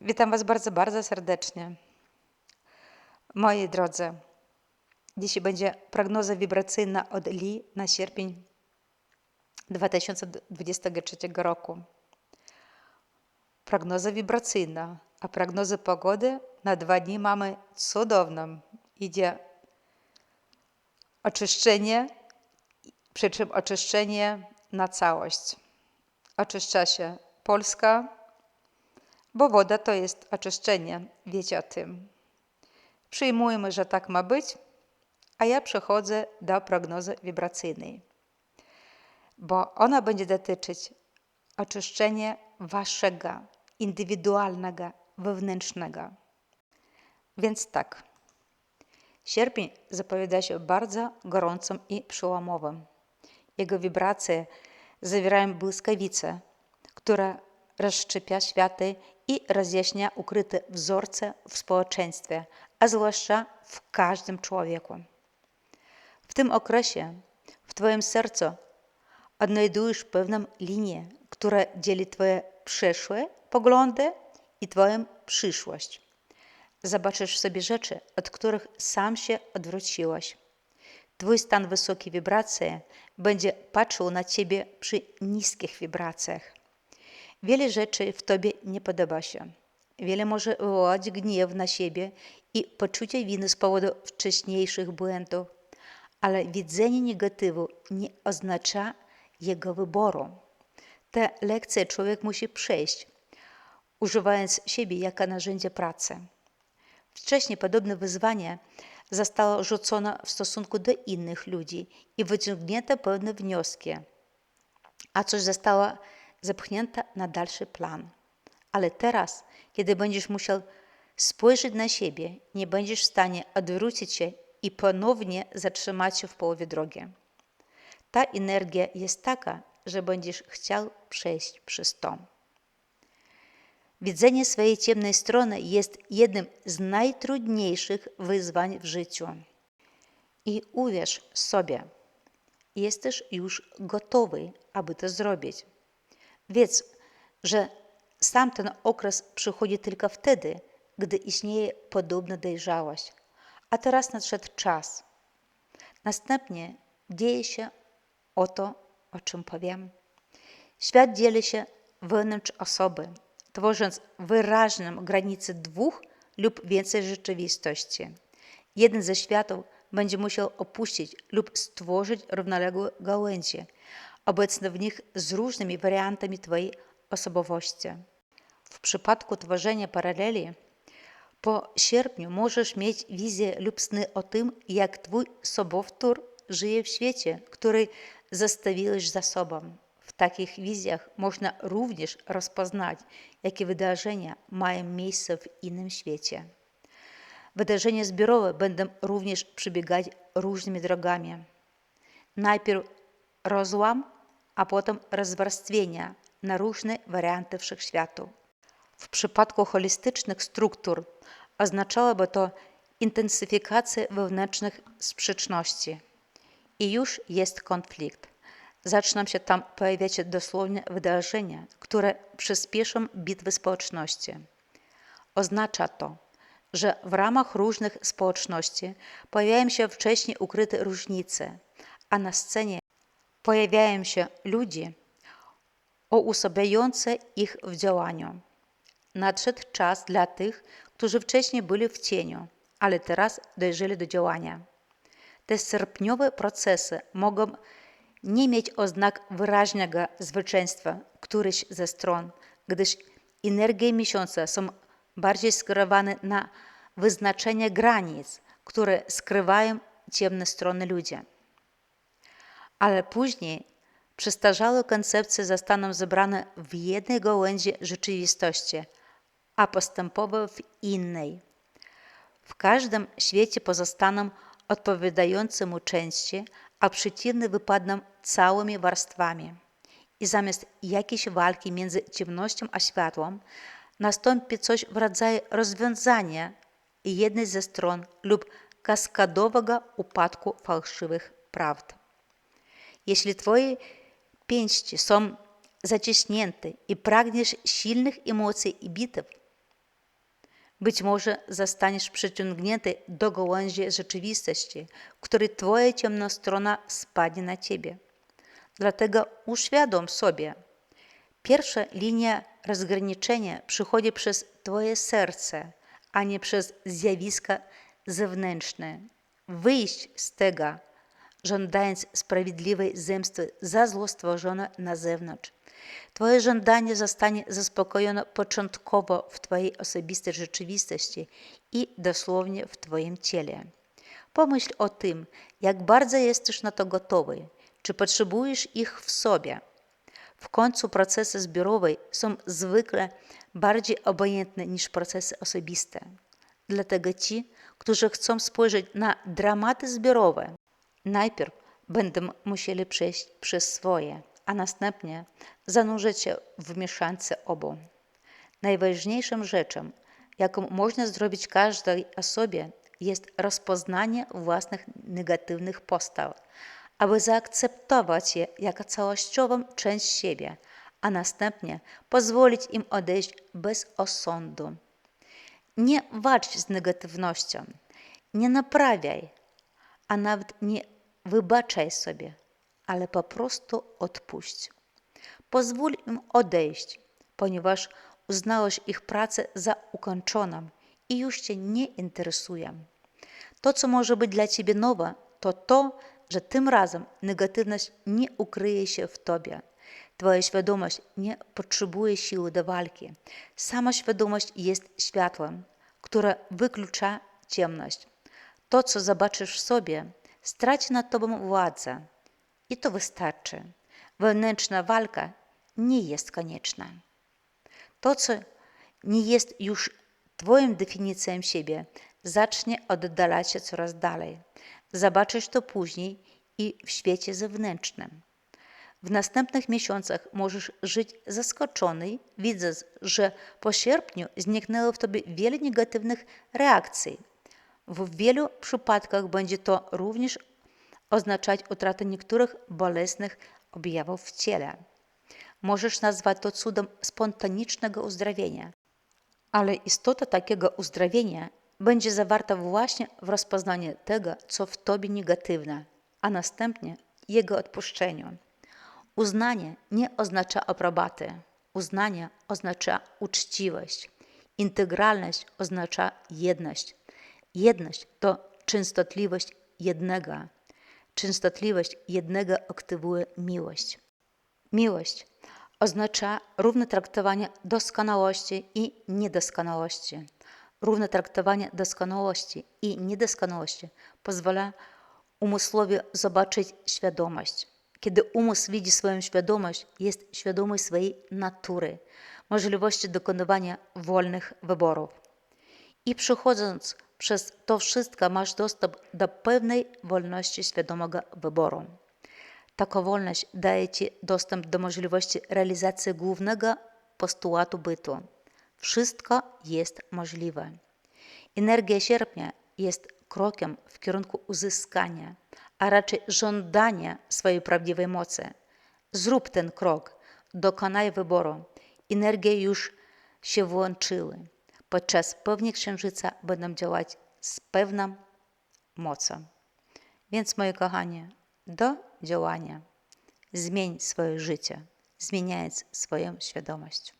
Witam Was bardzo, bardzo serdecznie. Moi drodzy, dzisiaj będzie prognoza wibracyjna od Li na sierpień 2023 roku. Prognoza wibracyjna, a prognozę pogody na dwa dni mamy cudowną. Idzie oczyszczenie, przy czym oczyszczenie na całość. Oczyszcza się Polska, bo woda to jest oczyszczenie, wiecie o tym. Przyjmujemy, że tak ma być, a ja przechodzę do prognozy wibracyjnej, bo ona będzie dotyczyć oczyszczenia waszego indywidualnego, wewnętrznego. Więc tak, sierpień zapowiada się bardzo gorącym i przełomowym. Jego wibracje zawierają błyskawice, które rozszczepia światy i rozjaśnia ukryte wzorce w społeczeństwie, a zwłaszcza w każdym człowieku. W tym okresie w Twoim sercu odnajdujesz pewną linię, która dzieli Twoje przeszłe poglądy i Twoją przyszłość. Zobaczysz w sobie rzeczy, od których sam się odwróciłeś. Twój stan wysokiej wibracji będzie patrzył na Ciebie przy niskich wibracjach. Wiele rzeczy w Tobie nie podoba się. Wiele może wywołać gniew na siebie i poczucie winy z powodu wcześniejszych błędów, ale widzenie negatywu nie oznacza jego wyboru. Te lekcje człowiek musi przejść, używając siebie jako narzędzia pracy. Wcześniej podobne wyzwanie zostało rzucone w stosunku do innych ludzi i wyciągnięto pewne wnioski, a coś zostało zepchnięte na dalszy plan. Ale teraz, kiedy będziesz musiał spojrzeć na siebie, nie będziesz w stanie odwrócić się i ponownie zatrzymać się w połowie drogi. Ta energia jest taka, że będziesz chciał przejść przez to. Widzenie swojej ciemnej strony jest jednym z najtrudniejszych wyzwań w życiu. I uwierz sobie, jesteś już gotowy, aby to zrobić. Wiedz, że sam ten okres przychodzi tylko wtedy, gdy istnieje podobna dojrzałość. A teraz nadszedł czas. Następnie dzieje się o to, o czym powiem. Świat dzieli się wewnątrz osoby, tworząc wyraźną granicę dwóch lub więcej rzeczywistości. Jeden ze światów będzie musiał opuścić lub stworzyć równoległe gałęzie, obecne w nich z różnymi wariantami Twojej osobowości. W przypadku tworzenia paraleli, po sierpniu możesz mieć wizję lub sny o tym, jak Twój sobowtór żyje w świecie, który zostawiłeś za sobą. W takich wizjach można również rozpoznać, jakie wydarzenia mają miejsce w innym świecie. Wydarzenia zbiorowe będą również przebiegać różnymi drogami. Najpierw rozłam, a potem rozwarstwienia na różne warianty wszechświatu. W przypadku holistycznych struktur oznaczałoby to intensyfikację wewnętrznych sprzeczności. I już jest konflikt. Zaczną się tam pojawiać dosłownie wydarzenia, które przyspieszą bitwy społeczności. Oznacza to, że w ramach różnych społeczności pojawiają się wcześniej ukryte różnice, a na scenie pojawiają się ludzie uosabiające ich w działaniu. Nadszedł czas dla tych, którzy wcześniej byli w cieniu, ale teraz dojrzeli do działania. Te sierpniowe procesy mogą nie mieć oznak wyraźnego zwycięstwa którejś ze stron, gdyż energie miesiąca są bardziej skierowane na wyznaczenie granic, które skrywają ciemne strony ludzi. Ale później przestarzałe koncepcje zostaną zebrane w jednej gałęzi rzeczywistości, a postępowe w innej. W każdym świecie pozostaną odpowiadające mu części, a przeciwne wypadną całymi warstwami. I zamiast jakiejś walki między ciemnością a światłem, nastąpi coś w rodzaju rozwiązania jednej ze stron lub kaskadowego upadku fałszywych prawd. Jeśli Twoje pięści są zaciśnięte i pragniesz silnych emocji i bitew, Być może zostaniesz przyciągnięty do gałęzi rzeczywistości, której twoja ciemna strona spadnie na ciebie. Dlatego uświadom sobie, pierwsza linia rozgraniczenia przychodzi przez twoje serce, a nie przez zjawiska zewnętrzne. Wyjść z tego, żądając sprawiedliwej zemsty za zło stworzone na zewnątrz. Twoje żądanie zostanie zaspokojone początkowo w Twojej osobistej rzeczywistości i dosłownie w Twoim ciele. Pomyśl o tym, jak bardzo jesteś na to gotowy, czy potrzebujesz ich w sobie. W końcu procesy zbiorowe są zwykle bardziej obojętne niż procesy osobiste. Dlatego ci, którzy chcą spojrzeć na dramaty zbiorowe, najpierw będą musieli przejść przez swoje, a następnie zanurzyć się w mieszance obu. Najważniejszą rzeczą, jaką można zrobić każdej osobie, jest rozpoznanie własnych negatywnych postaw, aby zaakceptować je jako całościową część siebie, a następnie pozwolić im odejść bez osądu. Nie walcz z negatywnością, nie naprawiaj, a nawet nie wybaczaj sobie, ale po prostu odpuść. Pozwól im odejść, ponieważ uznałeś ich pracę za ukończoną i już Cię nie interesują. To, co może być dla Ciebie nowe, to to, że tym razem negatywność nie ukryje się w Tobie. Twoja świadomość nie potrzebuje siły do walki. Sama świadomość jest światłem, które wyklucza ciemność. To, co zobaczysz w sobie, straci nad Tobą władzę. I to wystarczy. Wewnętrzna walka nie jest konieczna. To, co nie jest już Twoją definicją siebie, zacznie oddalać się coraz dalej. Zobaczysz to później i w świecie zewnętrznym. W następnych miesiącach możesz żyć zaskoczony, widząc, że po sierpniu zniknęło w tobie wiele negatywnych reakcji. W wielu przypadkach będzie to również oznaczać utratę niektórych bolesnych objawów w ciele. Możesz nazwać to cudem spontanicznego uzdrowienia, ale istota takiego uzdrowienia będzie zawarta właśnie w rozpoznaniu tego, co w tobie negatywne, a następnie jego odpuszczeniu. Uznanie nie oznacza aprobaty. Uznanie oznacza uczciwość. Integralność oznacza jedność. Jedność to częstotliwość jednego. Częstotliwość jednego aktywuje miłość. Miłość oznacza równe traktowanie doskonałości i niedoskonałości. Równe traktowanie doskonałości i niedoskonałości pozwala umysłowi zobaczyć świadomość. Kiedy umysł widzi swoją świadomość, jest świadomy swojej natury, możliwości dokonywania wolnych wyborów. I przechodząc przez to wszystko, masz dostęp do pewnej wolności świadomego wyboru. Taka wolność daje Ci dostęp do możliwości realizacji głównego postulatu bytu. Wszystko jest możliwe. Energia sierpnia jest krokiem w kierunku uzyskania, a raczej żądania swojej prawdziwej mocy. Zrób ten krok, dokonaj wyboru. Energie już się włączyły. Podczas pełni księżyca będą działać z pewną mocą. Więc, moi kochani, do działania. Zmień swoje życie, zmieniając swoją świadomość.